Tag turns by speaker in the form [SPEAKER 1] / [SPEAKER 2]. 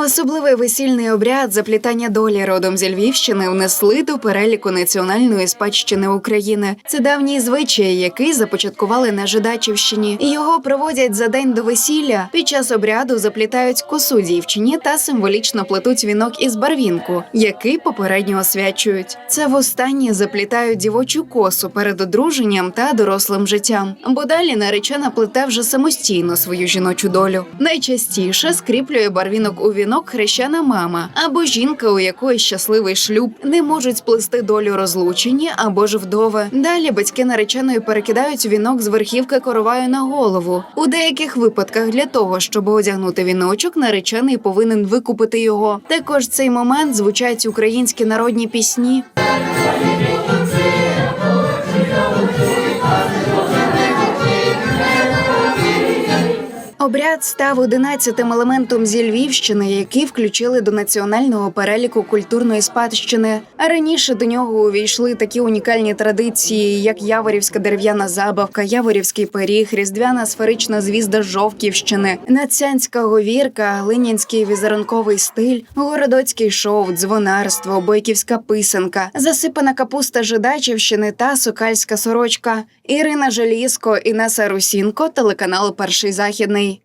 [SPEAKER 1] Особливий весільний обряд заплітання долі родом зі Львівщини внесли до переліку національної спадщини України. Це давній звичай, який започаткували на Жидачівщині. І Його проводять за день до весілля. Під час обряду заплітають косу дівчині та символічно плетуть вінок із барвінку, який попередньо освячують. Це востаннє заплітають дівочу косу перед одруженням та дорослим життям. Бо далі наречена плете вже самостійно свою жіночу долю. Найчастіше скріплює барвінок у вінок хрещена мама або жінка, у якої щасливий шлюб, не можуть сплести долю розлучені або ж вдови. Далі батьки нареченої перекидають вінок з верхівки короваю на голову. У деяких випадках для того, щоб одягнути віночок, наречений повинен викупити його. Також цей момент звучать українські народні пісні. Обряд став одинадцятим елементом зі Львівщини, який включили до національного переліку культурної спадщини. А раніше до нього увійшли такі унікальні традиції, як Яворівська дерев'яна забавка, Яворівський пиріг, різдвяна сферична звізда Жовківщини, нацянська говірка, линянський візерунковий стиль, городоцький шов, дзвонарство, бойківська писанка, засипана капуста Жидачівщини та сокальська сорочка. Ірина Желізко, Інеса Русінко, телеканал Перший західний.